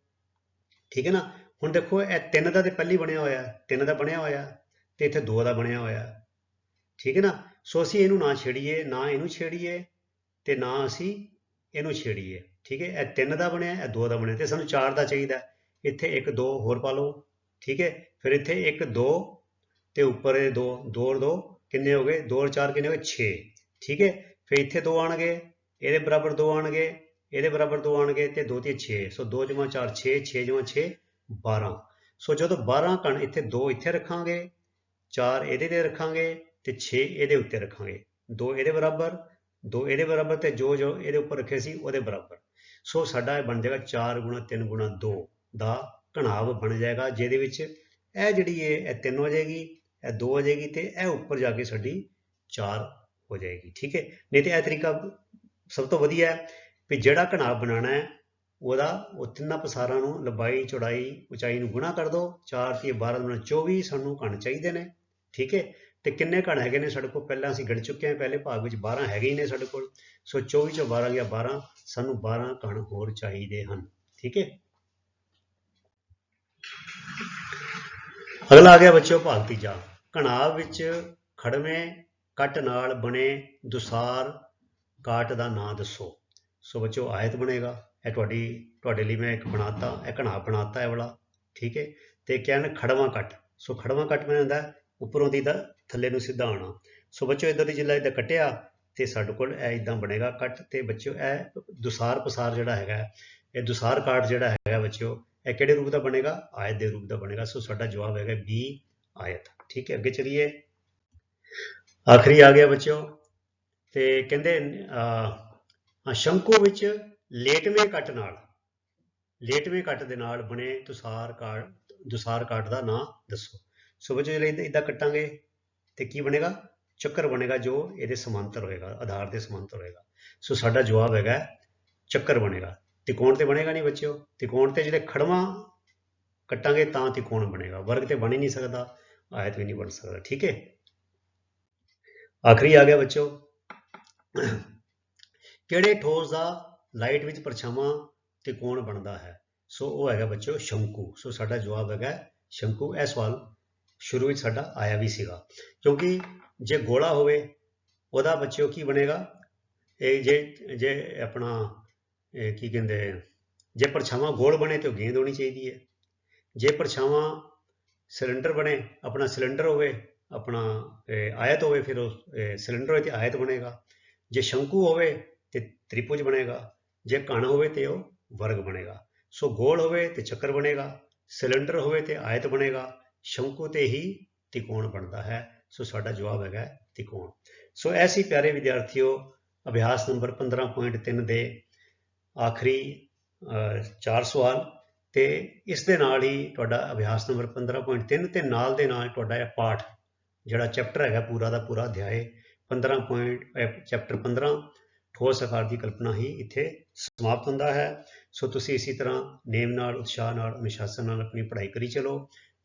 ਠੀਕ ਹੈ ਨਾ? ਹੁਣ ਦੇਖੋ, ਇਹ 3 ਦਾ ਤੇ ਪਹਿਲੀ ਬਣਿਆ ਹੋਇਆ। 3 ਦਾ ਬਣਿਆ ਹੋਇਆ ਤੇ ਇੱਥੇ 2 ਦਾ ਬਣਿਆ ਹੋਇਆ। ਠੀਕ ਹੈ ਨਾ? ਸੋ ਅਸੀਂ ਇਹਨੂੰ ਨਾ ਛੇੜੀਏ, ਨਾ ਇਹਨੂੰ ਛੇੜੀਏ ਤੇ ਨਾ ਅਸੀਂ ਇਹਨੂੰ ਛੇੜੀਏ। ਠੀਕ ਹੈ? ਇਹ 3 ਦਾ ਬਣਿਆ, ਇਹ 2 ਦਾ ਬਣਿਆ ਤੇ ਸਾਨੂੰ 4 ਦਾ ਚਾਹੀਦਾ। ਇੱਥੇ 1 2 ਹੋਰ ਪਾ ਲਓ। ਠੀਕ ਹੈ? ਫਿਰ ਇੱਥੇ ਇੱਕ 2 ਤੇ ਉੱਪਰ ਇਹ 2 2 ਔਰ 2 ਕਿੰਨੇ ਹੋ ਗਏ? 2 ਔਰ 4 ਕਿੰਨੇ ਹੋ ਗਏ? 6 ਠੀਕ ਹੈ? ਫਿਰ ਇੱਥੇ 2 ਆਣਗੇ, ਇਹਦੇ ਬਰਾਬਰ 2 ਆਣਗੇ, ਇਹਦੇ ਬਰਾਬਰ 2 ਆਣਗੇ ਤੇ 2 ਤੇ 6 ਸੋ 2 ਜਮਾ 4 6 6 ਜਮਾ 6 12 ਸੋ ਜਦੋਂ 12 ਕਣ ਇੱਥੇ 2 ਇੱਥੇ ਰੱਖਾਂਗੇ 4 ਇਹਦੇ ਤੇ ਰੱਖਾਂਗੇ ਤੇ 6 ਇਹਦੇ ਉੱਤੇ ਰੱਖਾਂਗੇ। 2 ਇਹਦੇ ਬਰਾਬਰ 2 ਇਹਦੇ ਬਰਾਬਰ ਤੇ ਜੋ ਜੋ ਇਹਦੇ ਉੱਪਰ ਰੱਖੇ ਸੀ ਉਹਦੇ ਬਰਾਬਰ। ਸੋ ਸਾਡਾ ਇਹ ਬਣ ਜਾਏਗਾ 4 ਗੁਣਾ 3 ਗੁਣਾ 2 ਦਾ ਘਣਾਵ ਬਣ ਜਾਏਗਾ, ਜਿਹਦੇ ਵਿੱਚ ਇਹ ਜਿਹੜੀ ਹੈ ਇਹ 3 ਹੋ ਜਾਏਗੀ, ਇਹ 2 ਹੋ ਜਾਏਗੀ ਤੇ ਇਹ ਉੱਪਰ ਜਾ ਕੇ ਸਾਡੀ 4 ਹੋ ਜਾਏਗੀ, ਠੀਕ ਹੈ? ਨਹੀਂ ਤੇ ਇਹ ਤਰੀਕਾ ਸਭ ਤੋਂ ਵਧੀਆ ਹੈ ਵੀ ਜਿਹੜਾ ਘਣਾਵ ਬਣਾਉਣਾ ਹੈ, ਉਹਦਾ ਉਹ ਤਿੰਨਾਂ ਪਸਾਰਾਂ ਨੂੰ ਲੰਬਾਈ, ਚੌੜਾਈ, ਉਚਾਈ ਨੂੰ ਗੁਣਾ ਕਰ ਦਿਓ 4 ਤੇ 12 ਨਾਲ 24 ਸਾਨੂੰ ਕਣ ਚਾਹੀਦੇ ਨੇ, ਠੀਕ ਹੈ? ਤੇ ਕਿੰਨੇ ਘਣ ਹੈਗੇ ਨੇ ਸਾਡੇ ਕੋਲ? ਪਹਿਲਾਂ ਅਸੀਂ ਗਿਣ ਚੁੱਕੇ ਹਾਂ, ਪਹਿਲੇ ਭਾਗ ਵਿੱਚ 12 ਹੈਗੇ ਹੀ ਨੇ ਸਾਡੇ ਕੋਲ। ਸੋ 24 ਚੋਂ 12 ਗਿਆ 12 ਸਾਨੂੰ 12 ਘਣ ਹੋਰ ਚਾਹੀਦੇ ਹਨ। ਠੀਕ ਹੈ? ਅਗਲਾ ਆ ਗਿਆ ਬੱਚਿਓ ਭਾਗ ਤੀਜਾ। ਘਣਾਵ ਵਿੱਚ ਖੜਵੇਂ, ਕੱਟ ਨਾਲ ਬਣੇ ਦੁਸਾਰ ਕਾਟ ਦਾ ਨਾਂ ਦੱਸੋ। ਸੋ ਬੱਚਿਓ ਆਇਤ ਬਣੇਗਾ। ਇਹ ਤੁਹਾਡੀ, ਤੁਹਾਡੇ ਲਈ ਮੈਂ ਇੱਕ ਬਣਾਤਾ, ਇਹ ਘਣਾ ਬਣਾਤਾ ਇਹ ਵਾਲਾ। ਠੀਕ ਹੈ? ਤੇ ਕਹਿੰਦੇ ਖੜਵਾ ਕੱਟ। ਸੋ ਖੜਵਾ ਕੱਟ ਮੈਂ ਹੁੰਦਾ ਉੱਪਰੋਂ ਦੀ ਦਾ ਥੱਲੇ ਨੂੰ ਸਿੱਧਾ ਆਉਣਾ। ਸੋ ਬੱਚਿਓ ਇਧਰ ਦੀ ਜਿੱਲਾ ਇਦਾਂ ਕੱਟਿਆ ਤੇ ਸਾਡੇ ਕੋਲ ਇਹ ਇਦਾਂ ਬਣੇਗਾ ਕੱਟ ਤੇ ਬੱਚਿਓ, ਇਹ ਦੁਸਾਰ ਪਸਾਰ ਜਿਹੜਾ ਹੈਗਾ, ਇਹ ਦੁਸਾਰ ਕਾਟ ਜਿਹੜਾ ਹੈਗਾ ਬੱਚਿਓ, ਇਹ ਕਿਹੜੇ ਰੂਪ ਦਾ ਬਣੇਗਾ? ਆਇਤ ਦੇ ਰੂਪ ਦਾ ਬਣੇਗਾ। ਸੋ ਸਾਡਾ ਜਵਾਬ ਹੈਗਾ ਬੀ ਆਇਤ। ਠੀਕ ਹੈ, ਅੱਗੇ ਚਲੀਏ। ਆਖਰੀ ਆ ਗਿਆ ਬੱਚਿਓ ਤੇ ਕਹਿੰਦੇ, ਅਹ ਸ਼ੰਕੂ ਵਿੱਚ ਲੇਟਵੇਂ ਕੱਟ ਨਾਲ, ਲੇਟਵੇਂ ਕੱਟ ਦੇ ਨਾਲ ਬਣੇ ਤੁਸਾਰ ਕਾਟ ਦੁਸਾਰ ਕਾਟ ਦਾ ਨਾਂ ਦੱਸੋ। ਸੋ ਬੱਚੋ ਜਿਹੜੇ ਇਦਾਂ ਕੱਟਾਂਗੇ। ਤੇ ਕੀ ਬਣੇਗਾ? ਚੱਕਰ ਬਣੇਗਾ ਜੋ ਇਹਦੇ ਸਮਾਂਤਰ ਹੋਏਗਾ, ਆਧਾਰ ਦੇ ਸਮਾਂਤਰ ਹੋਏਗਾ। ਸੋ ਸਾਡਾ ਜਵਾਬ ਹੈਗਾ ਚੱਕਰ ਬਣੇਗਾ। ਤਿਕੋਣ ਤੇ ਬਣੇਗਾ ਨਹੀਂ ਬੱਚਿਓ? ਤਿਕੋਣ ਤੇ ਜਿਹੜੇ ਖੜਵਾਂ ਕੱਟਾਂਗੇ ਤਾਂ ਤਿਕੋਣ ਬਣੇਗਾ। ਵਰਗ ਤੇ ਬਣ ਹੀ ਨਹੀਂ ਸਕਦਾ ਆਇਤ ਵੀ ਨਹੀਂ ਬਣ ਸਕਦਾ। ਠੀਕ ਹੈ? ਆਖਰੀ ਆ ਗਿਆ ਬੱਚਿਓ। ਕਿਹੜੇ ਠੋਸ ਦਾ ਲਾਈਟ ਵਿੱਚ ਪਰਛਾਵਾਂ ਤਿਕੋਣ ਬਣਦਾ ਹੈ? ਸੋ ਉਹ ਹੈਗਾ ਬੱਚਿਓ ਸ਼ੰਕੂ। ਸੋ ਸਾਡਾ ਜਵਾਬ ਹੈਗਾ ਸ਼ੰਕੂ। ਇਹ ਸਵਾਲ ਸ਼ੁਰੂ ਵਿੱਚ ਸਾਡਾ ਆਇਆ ਵੀ ਸੀਗਾ। ਕਿਉਂਕਿ ਜੇ ਗੋਲਾ ਹੋਵੇ, ਉਹਦਾ ਬੱਚਿਓ ਕੀ ਬਣੇਗਾ? ਇਹ ਜੇ ਜੇ ਆਪਣਾ ਕੀ ਕਹਿੰਦੇ, ਜੇ ਪਰਛਾਵਾਂ ਗੋਲ ਬਣੇ ਤੇ ਉਹ ਗੇਂਦ ਹੋਣੀ ਚਾਹੀਦੀ ਹੈ। ਜੇ ਪਰਛਾਵਾਂ ਸਿਲੰਡਰ ਬਣੇ, ਆਪਣਾ ਸਿਲੰਡਰ ਹੋਵੇ, ਆਪਣਾ ਆਇਤ ਹੋਵੇ, ਫਿਰ ਉਹ ਸਿਲੰਡਰ ਹੋਵੇ ਤੇ ਆਇਤ ਬਣੇਗਾ। ਜੇ ਸ਼ੰਕੂ ਹੋਵੇ ਤੇ ਤ੍ਰਿਭੁਜ ਬਣੇਗਾ। ਜੇ ਕਣ ਹੋਵੇ ਤੇ ਉਹ ਵਰਗ ਬਣੇਗਾ। ਸੋ ਗੋਲ ਹੋਵੇ ਤੇ ਚੱਕਰ ਬਣੇਗਾ। ਸਿਲੰਡਰ ਹੋਵੇ ਤੇ ਆਇਤ ਬਣੇਗਾ। ਸ਼ੰਕੂ ਤੇ ਹੀ ਤਿਕੋਣ ਬਣਦਾ ਹੈ। ਸੋ ਸਾਡਾ ਜਵਾਬ ਹੈਗਾ ਤਿਕੋਣ ਸੋ ਐਸੀ ਪਿਆਰੇ ਵਿਦਿਆਰਥੀਓ, ਅਭਿਆਸ ਨੰਬਰ 15.3 ਦੇ ਆਖਰੀ ਚਾਰ ਸਵਾਲ। ਤੇ ਇਸ ਦੇ ਨਾਲ ਹੀ ਤੁਹਾਡਾ ਅਭਿਆਸ ਨੰਬਰ 15.3 ਤੇ ਨਾਲ ਦੇ ਨਾਲ ਤੁਹਾਡਾ ਇਹ ਪਾਠ, ਜਿਹੜਾ ਚੈਪਟਰ ਹੈਗਾ ਪੂਰਾ ਦਾ ਪੂਰਾ ਅਧਿਆਏ 15 ਪੁਆਇੰਟ ਚੈਪਟਰ 15 ਠੋਸ ਆਕਾਰ ਦੀ ਕਲਪਨਾ ਹੀ ਇੱਥੇ ਸਮਾਪਤ ਹੁੰਦਾ ਹੈ। ਸੋ ਤੁਸੀਂ ਇਸੇ ਤਰ੍ਹਾਂ ਨੇਮ ਨਾਲ, ਉਤਸ਼ਾਹ ਨਾਲ, ਅਨੁਸ਼ਾਸਨ ਨਾਲ ਆਪਣੀ ਪੜ੍ਹਾਈ ਕਰੀ ਚਲੋ।